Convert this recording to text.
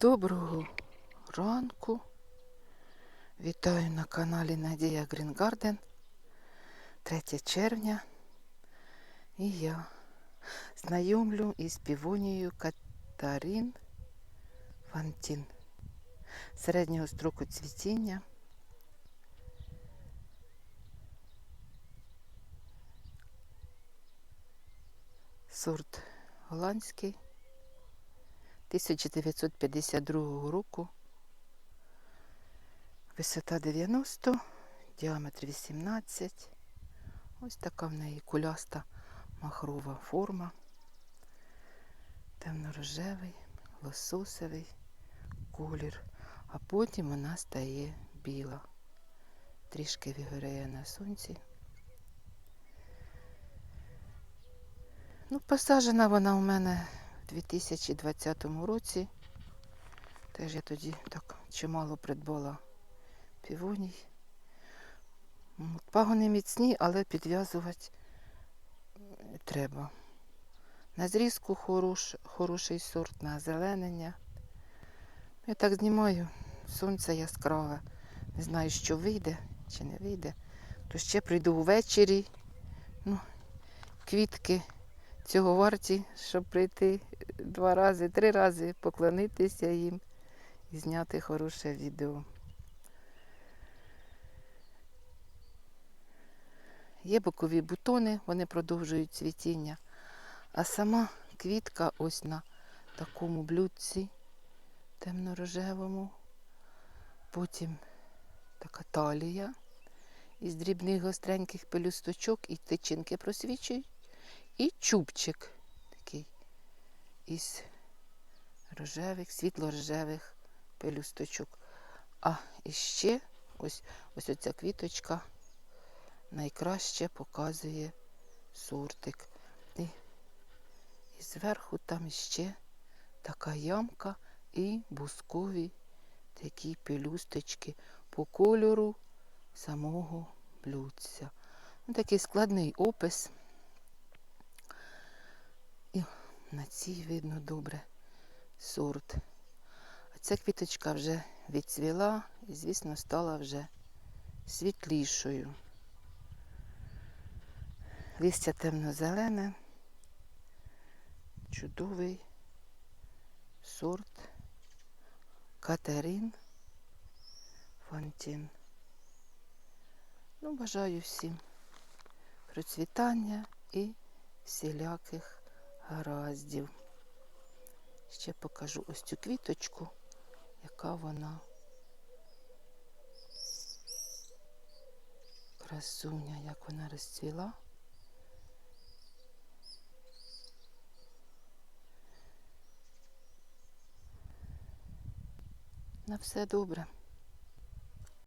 Доброго ранку. Вітаю на каналі Надія Грінгарден. 3 червня. І я знайомлю із півонією Катарін Фантін. Середнього строку цвітіння. Сорт голландський. 1952 року. Висота 90, діаметр 18. Ось така в неї куляста махрова форма. Темно-рожевий, лососовий колір, а потім вона стає біла. Трішки вигоряє на сонці. Ну, посаджена вона у мене 2020 році. Теж я тоді так чимало придбала півоній. Пагони міцні, але підв'язувати треба. На зрізку хорош, хороший сорт, на озеленення. Я так знімаю, сонце яскраве. Не знаю, що вийде чи не вийде. То ще прийду ввечері. Ну, квітки цього варті, щоб прийти два рази, три рази, поклонитися їм і зняти хороше відео. Є бокові бутони, вони продовжують цвітіння. А сама квітка ось на такому блюдці темно-рожевому. Потім така талія із дрібних гостреньких пелюсточок і тичинки просвічують. І чубчик із рожевих, світло-рожевих пелюсточок. А іще ось ось оця квіточка найкраще показує сортик. І, і зверху там іще така ямка і бускові такі пелюсточки по кольору самого блюдця. Ну, такий складний опис. І на цій видно добре сорт. А ця квіточка вже відцвіла і, звісно, стала вже світлішою. Листя темно-зелене, чудовий сорт Катерин Фонтін. Ну, бажаю всім процвітання і всіляких гараздів. Ще покажу ось цю квіточку, яка вона красуня, як вона розцвіла. На все добре.